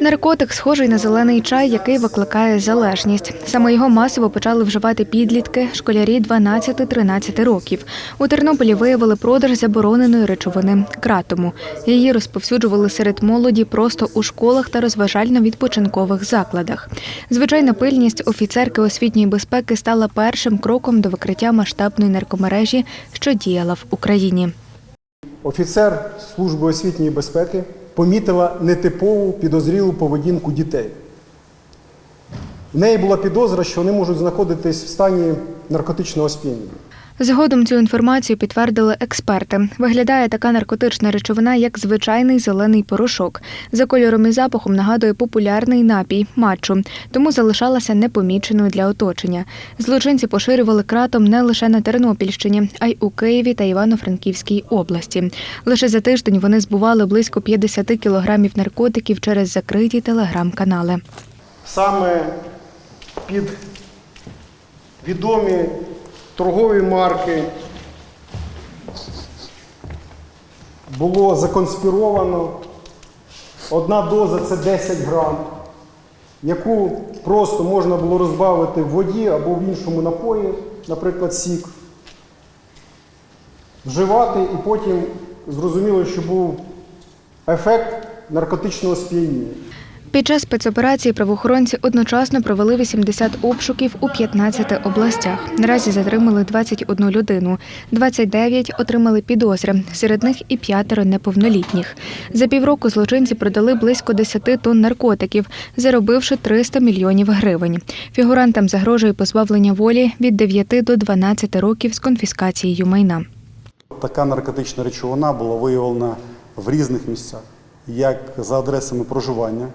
Наркотик схожий на зелений чай, який викликає залежність. Саме його масово почали вживати підлітки, школярі 12-13 років. У Тернополі виявили продаж забороненої речовини кратому. Її розповсюджували серед молоді просто у школах та розважально-відпочинкових закладах. Звичайна пильність офіцерки освітньої безпеки стала першим кроком до викриття масштабної наркомережі, що діяла в Україні. Офіцер Служби освітньої безпеки помітила нетипову підозрілу поведінку дітей. В неї була підозра, що вони можуть знаходитись в стані наркотичного сп'яніння. Згодом цю інформацію підтвердили експерти. Виглядає така наркотична речовина, як звичайний зелений порошок. За кольором і запахом нагадує популярний напій матчу, тому залишалася непоміченою для оточення. Злочинці поширювали кратом не лише на Тернопільщині, а й у Києві та Івано-Франківській області. Лише за тиждень вони збували близько 50 кілограмів наркотиків через закриті телеграм-канали. Саме під відомі торгові марки було законспіровано. Одна доза це 10 грам, яку просто можна було розбавити в воді або в іншому напої, наприклад, сік, вживати і потім зрозуміло, що був ефект наркотичного сп'яніння. Під час спецоперації правоохоронці одночасно провели 80 обшуків у 15 областях. Наразі затримали 21 людину, 29 отримали підозри, серед них і п'ятеро неповнолітніх. За півроку злочинці продали близько 10 тонн наркотиків, заробивши 300 мільйонів гривень. Фігурантам загрожує позбавлення волі від 9 до 12 років з конфіскацією майна. Така наркотична речовина була виявлена в різних місцях, як за адресами проживання,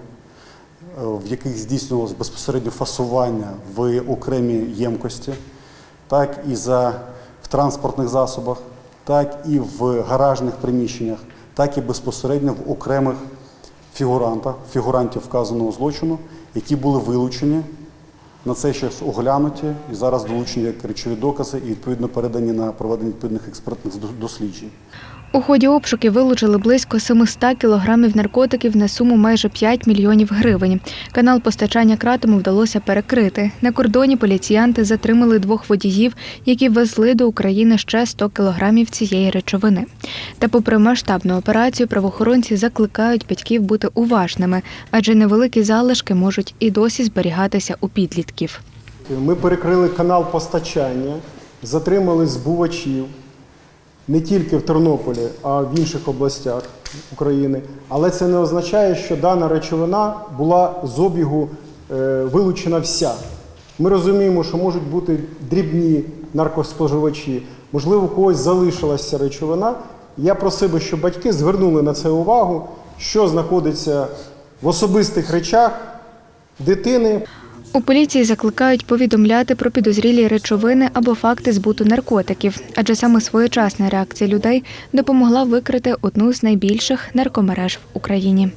в яких здійснювалось безпосередньо фасування в окремі ємкості, так і за, в транспортних засобах, так і в гаражних приміщеннях, так і безпосередньо в окремих фігурантах, фігурантів вказаного злочину, які були вилучені на цей час оглянуті і зараз долучені як речові докази і відповідно передані на проведення відповідних експертних досліджень. У ході обшуків вилучили близько 700 кілограмів наркотиків на суму майже 5 мільйонів гривень. Канал постачання кратому вдалося перекрити. На кордоні поліціянти затримали двох водіїв, які везли до України ще 100 кілограмів цієї речовини. Та, попри масштабну операцію, правоохоронці закликають батьків бути уважними, адже невеликі залишки можуть і досі зберігатися у підлітків. Ми перекрили канал постачання, затримали збувачів не тільки в Тернополі, а в інших областях України. Але це не означає, що дана речовина була з обігу е, вилучена вся. Ми розуміємо, що можуть бути дрібні наркоспоживачі, можливо, у когось залишилася речовина. Я просив би, щоб батьки звернули на це увагу, що знаходиться в особистих речах дитини. У поліції закликають повідомляти про підозрілі речовини або факти збуту наркотиків, адже саме своєчасна реакція людей допомогла викрити одну з найбільших наркомереж в Україні.